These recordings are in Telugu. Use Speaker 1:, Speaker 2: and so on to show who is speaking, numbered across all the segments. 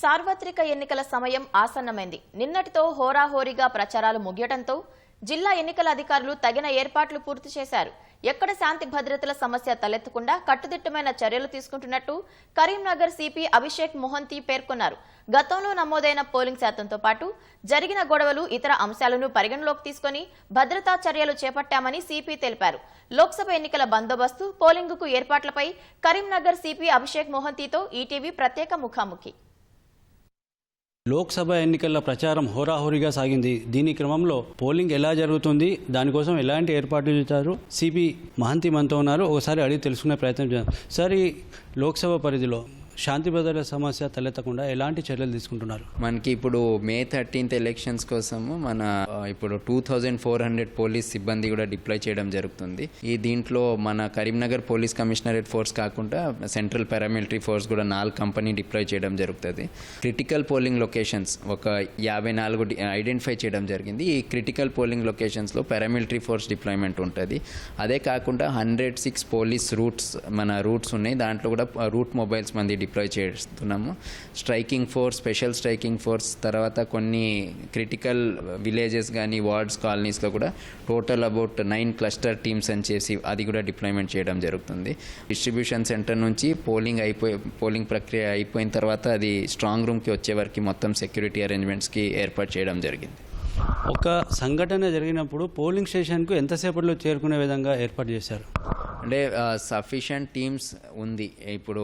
Speaker 1: సార్వత్రిక ఎన్నికల సమయం ఆసన్నమైంది. నిన్నటితో హోరాహోరీగా ప్రచారాలు ముగియటంతో జిల్లా ఎన్నికల అధికారులు తగిన ఏర్పాట్లు పూర్తి చేశారు. ఎక్కడ శాంతి భద్రతల సమస్య తలెత్తకుండా కట్టుదిట్టమైన చర్యలు తీసుకుంటున్నట్టు కరీంనగర్ సిపి అభిషేక్ మొహంతి పేర్కొన్నారు. గతంలో నమోదైన పోలింగ్ శాతంతో పాటు జరిగిన గొడవలు ఇతర అంశాలను పరిగణలోకి తీసుకుని భద్రతా చర్యలు చేపట్టామని సిపి తెలిపారు. లోక్సభ ఎన్నికల బందోబస్తు పోలింగుకు ఏర్పాట్లపై కరీంనగర్ సిపి అభిషేక్ మొహంతితో ఈటీవీ ప్రత్యేక ముఖాముఖి.
Speaker 2: లోక్సభ ఎన్నికల ప్రచారం హోరాహోరీగా సాగింది. దీని క్రమంలో పోలింగ్ ఎలా జరుగుతుంది? దానికోసం ఎలాంటి ఏర్పాట్లు చేశారు? సిపి మహంతి మనతో ఉన్నారు. ఒకసారి అడిగి తెలుసుకునే ప్రయత్నం చేద్దాం. సార్ ఈ లోక్సభ పరిధిలో శాంతి భద్రతల సమస్య తలెత్తకుండా ఎలాంటి చర్యలు తీసుకుంటున్నారు?
Speaker 3: మనకి ఇప్పుడు మే థర్టీన్త్ ఎలక్షన్స్ కోసము మన ఇప్పుడు two thousand four hundred police సిబ్బంది కూడా డిప్లాయ్ చేయడం జరుగుతుంది. ఈ దీంట్లో మన కరీంనగర్ పోలీస్ కమిషనరేట్ ఫోర్స్ కాకుండా సెంట్రల్ పారామిలిటరీ ఫోర్స్ కూడా నాలుగు కంపెనీ డిప్లాయ్ చేయడం జరుగుతుంది. క్రిటికల్ పోలింగ్ లొకేషన్స్ ఒక యాభై నాలుగు ఐడెంటిఫై చేయడం జరిగింది. ఈ క్రిటికల్ పోలింగ్ లొకేషన్స్లో పారామిలిటరీ ఫోర్స్ డిప్లాయ్మెంట్ ఉంటుంది. అదే కాకుండా హండ్రెడ్ సిక్స్ పోలీస్ రూట్స్ మన రూట్స్ ఉన్నాయి. దాంట్లో కూడా రూట్ మొబైల్స్ మంది డిప్లాయ్ చేస్తున్నాము. Striking force special striking force తర్వాత కొన్ని క్రిటికల్ విలేజెస్ కానీ వార్డ్స్ కాలనీస్లో కూడా total about nine cluster teams అని చేసి అది కూడా డిప్లాయ్మెంట్ చేయడం జరుగుతుంది. డిస్ట్రిబ్యూషన్ సెంటర్ నుంచి పోలింగ్ అయిపోయి పోలింగ్ ప్రక్రియ అయిపోయిన తర్వాత అది స్ట్రాంగ్ రూమ్కి వచ్చే వరకు మొత్తం సెక్యూరిటీ అరేంజ్మెంట్స్కి ఏర్పాటు చేయడం జరిగింది.
Speaker 2: ఒక సంఘటన జరిగినప్పుడు పోలింగ్ స్టేషన్కు ఎంతసేపట్లో చేరుకునే విధంగా ఏర్పాటు చేశారు?
Speaker 3: అంటే సఫిషియంట్ టీమ్స్ ఉంది. ఇప్పుడు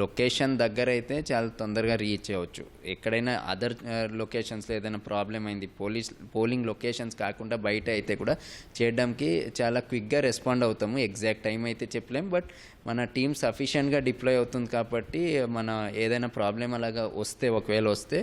Speaker 3: లొకేషన్ దగ్గర అయితే చాలా తొందరగా రీచ్ అవ్వచ్చు ఎక్కడైనా అదర్ లొకేషన్స్లో ఏదైనా ప్రాబ్లం అయింది పోలీస్ పోలింగ్ లొకేషన్స్ కాకుండా బయట అయితే కూడా చేయడానికి చాలా క్విక్గా రెస్పాండ్ అవుతాము. ఎగ్జాక్ట్ టైం అయితే చెప్పలేం బట్ మన టీం సఫిషియెంట్గా డిప్లాయ్ అవుతుంది కాబట్టి మన ఏదైనా ప్రాబ్లం అలాగా వస్తే ఒకవేళ వస్తే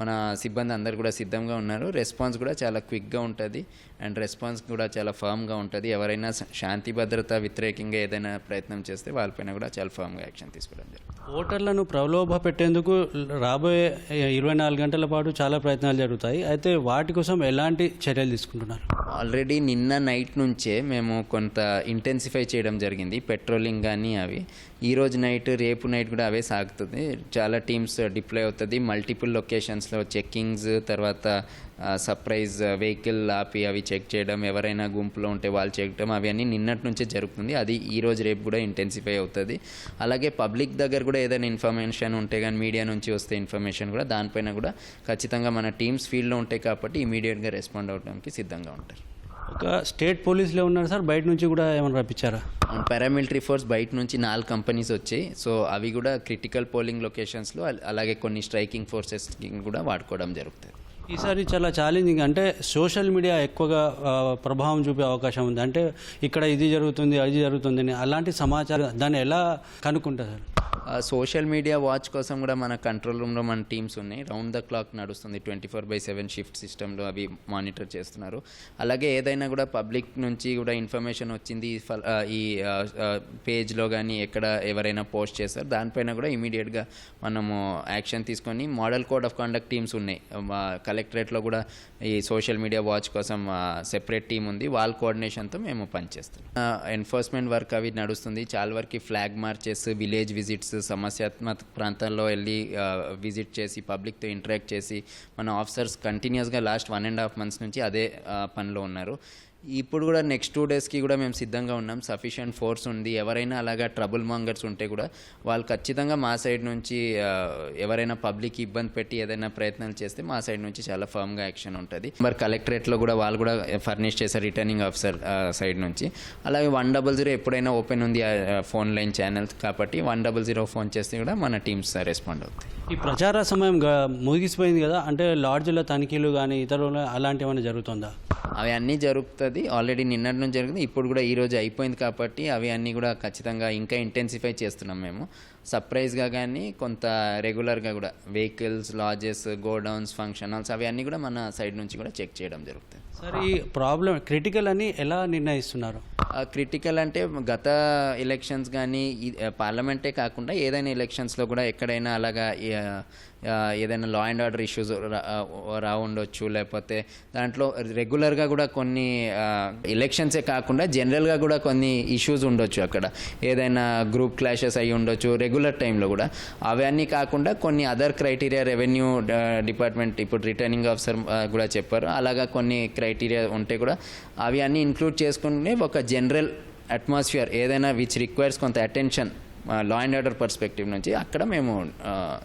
Speaker 3: మన సిబ్బంది అందరు కూడా సిద్ధంగా ఉన్నారు. రెస్పాన్స్ కూడా చాలా క్విక్గా ఉంటుంది. అండ్ రెస్పాన్స్ కూడా చాలా ఫర్మ్గా ఉంటుంది. ఎవరైనా శాంతి భద్రత వ్యతిరేకంగా ఏదైనా ప్రయత్నం చేస్తే వాళ్ళపైన కూడా చాలా ఫర్మ్గా యాక్షన్ తీసుకోవడం జరుగుతుంది.
Speaker 2: ఓటర్లను ప్రలోభ పెట్టేందుకు రాబోయే ఇరవై నాలుగు గంటల పాటు చాలా ప్రయత్నాలు జరుగుతాయి. అయితే వాటి కోసం ఎలాంటి చర్యలు తీసుకుంటున్నారు?
Speaker 3: ఆల్రెడీ నిన్న నైట్ నుంచే మేము కొంత ఇంటెన్సిఫై చేయడం జరిగింది. పెట్రోలింగ్ కానీ అవి. ఈ రోజు నైట్ రేపు నైట్ కూడా అవే సాగుతుంది. చాలా టీమ్స్ డిప్లాయ్ అవుతుంది. మల్టిపుల్ లొకేషన్స్లో చెక్కింగ్స్ తర్వాత సర్ప్రైజ్ వెహికల్ ఆపి అవి చెక్ చేయడం ఎవరైనా గుంపులో ఉంటే వాళ్ళు చేయడం అవన్నీ నిన్నటి నుంచే జరుగుతుంది. అది ఈ రోజు రేపు కూడా ఇంటెన్సిఫై అవుతుంది. అలాగే పబ్లిక్ దగ్గర కూడా ఏదైనా ఇన్ఫర్మేషన్ ఉంటే కానీ మీడియా నుంచి వస్తే ఇన్ఫర్మేషన్ కూడా దానిపైన కూడా ఖచ్చితంగా మన టీమ్స్ ఫీల్డ్లో ఉంటాయి కాబట్టి ఇమీడియట్గా రెస్పాండ్ అవడానికి సిద్ధంగా ఉంటారు.
Speaker 2: ఒక స్టేట్ పోలీసులే ఉన్నారు సార్ బయట నుంచి కూడా ఏమైనా రప్పించారా?
Speaker 3: పారామిలిటరీ ఫోర్స్ బయట నుంచి నాలుగు కంపెనీస్ వచ్చాయి. సో అవి కూడా క్రిటికల్ పోలింగ్ లొకేషన్స్లో అల- అలాగే కొన్ని స్ట్రైకింగ్ ఫోర్సెస్ కూడా వాడుకోవడం జరుగుతుంది.
Speaker 2: ఈసారి చాలా ఛాలెంజింగ్ అంటే సోషల్ మీడియా ఎక్కువగా ప్రభావం చూపే అవకాశం ఉంది. అంటే ఇక్కడ ఇది జరుగుతుంది అది జరుగుతుంది అని అలాంటి సమాచారం దాన్ని ఎలా కనుక్కుంటారు సార్?
Speaker 3: సోషల్ మీడియా వాచ్ కోసం కూడా మన కంట్రోల్ రూమ్లో మన టీమ్స్ ఉన్నాయి. రౌండ్ ద క్లాక్ నడుస్తుంది. Twenty four by seven shift సిస్టంలో అవి మానిటర్ చేస్తున్నారు. అలాగే ఏదైనా కూడా పబ్లిక్ నుంచి కూడా ఇన్ఫర్మేషన్ వచ్చింది. ఈ ఈ పేజ్లో కానీ ఎక్కడ ఎవరైనా పోస్ట్ చేస్తారు దానిపైన కూడా ఇమీడియట్గా మనము యాక్షన్ తీసుకొని model code of conduct teams ఉన్నాయి. మా కలెక్టరేట్లో కూడా ఈ సోషల్ మీడియా వాచ్ కోసం సెపరేట్ టీం ఉంది. వాళ్ళ కోఆర్డినేషన్తో మేము పనిచేస్తాం ఎన్ఫోర్స్మెంట్ వర్క్ అవి నడుస్తుంది. చాలా వరకు ఫ్లాగ్ మార్చెస్ విలేజ్ విజిట్స్ సమస్యాత్మక ప్రాంతాల్లో వెళ్ళి విజిట్ చేసి పబ్లిక్తో ఇంటరాక్ట్ చేసి మన ఆఫీసర్స్ కంటిన్యూస్గా last one and half months నుంచి అదే పనిలో ఉన్నారు. ఇప్పుడు కూడా నెక్స్ట్ టూ డేస్కి కూడా మేము సిద్ధంగా ఉన్నాం. సఫిషియంట్ ఫోర్స్ ఉంది. ఎవరైనా అలాగా ట్రబుల్ మాంగర్స్ ఉంటే కూడా వాళ్ళు ఖచ్చితంగా మా సైడ్ నుంచి ఎవరైనా పబ్లిక్ ఇబ్బంది పెట్టి ఏదైనా ప్రయత్నాలు చేస్తే మా సైడ్ నుంచి చాలా ఫర్మ్గా యాక్షన్ ఉంటుంది. మరి కలెక్టరేట్లో కూడా వాళ్ళు కూడా ఫర్నిష్ చేశారు రిటర్నింగ్ ఆఫీసర్ సైడ్ నుంచి. అలాగే వన్ డబల్ జీరో ఎప్పుడైనా ఓపెన్ ఉంది ఫోన్ లైన్ ఛానల్స్ కాబట్టి వన్ డబల్ జీరో ఫోన్ చేస్తే కూడా మన టీమ్స్ రెస్పాండ్ అవుతాయి.
Speaker 2: ఈ ప్రచార సమయం ముగిసిపోయింది కదా అంటే లాడ్జ్ల తనిఖీలు కానీ ఇతరులు అలాంటివి ఏమైనా జరుగుతుందా?
Speaker 3: అవి అన్నీ జరుగుతుంది. ఆల్రెడీ నిన్నటి నుంచి జరిగింది. ఇప్పుడు కూడా ఈ రోజు అయిపోయింది కాబట్టి అవి అన్నీ కూడా ఖచ్చితంగా ఇంకా ఇంటెన్సిఫై చేస్తున్నాం మేము. సర్ప్రైజ్గా కానీ కొంత రెగ్యులర్గా కూడా vehicles lodges godowns function halls అవి అన్నీ కూడా మన సైడ్ నుంచి కూడా చెక్ చేయడం జరుగుతుంది.
Speaker 2: సార్ ఈ ప్రాబ్లం క్రిటికల్ అని ఎలా నిర్ణయిస్తున్నారు?
Speaker 3: క్రిటికల్ అంటే గత ఎలక్షన్స్ కానీ పార్లమెంటే కాకుండా ఏదైనా ఎలక్షన్స్లో కూడా ఎక్కడైనా అలాగా ఏదైనా లా అండ్ ఆర్డర్ ఇష్యూస్ రా ఉండొచ్చు లేకపోతే దాంట్లో రెగ్యులర్గా కూడా కొన్ని ఎలక్షన్సే కాకుండా జనరల్గా కూడా కొన్ని ఇష్యూస్ ఉండొచ్చు అక్కడ. ఏదైనా గ్రూప్ క్లాషెస్ అయి ఉండొచ్చు రెగ్యులర్ టైంలో కూడా. అవన్నీ కాకుండా కొన్ని అదర్ క్రైటీరియా రెవెన్యూ డిపార్ట్మెంట్ ఇప్పుడు రిటర్నింగ్ ఆఫీసర్ కూడా చెప్పారు. అలాగా కొన్ని క్రైటీరియా ఉంటే కూడా అవి అన్నీ ఇంక్లూడ్ చేసుకుని ఒక జనరల్ అట్మాస్ఫియర్ ఏదైనా విచ్ రిక్వైర్స్ కొంత attention law and order perspective నుంచి అక్కడ మేము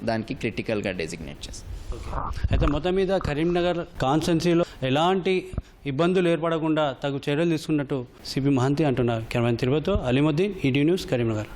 Speaker 3: దానికి క్రిటికల్గా డెసిగ్నేట్ చేస్తాం.
Speaker 2: అయితే మొత్తం మీద కరీంనగర్ కాన్స్టెన్సీలో ఎలాంటి ఇబ్బందులు ఏర్పడకుండా తగు చర్యలు తీసుకున్నట్టు సిపి మహంతి అంటున్నారు. కెమెరా తిరుపతితో అలీముద్దీన్ ఈడీ న్యూస్ కరీంనగర్.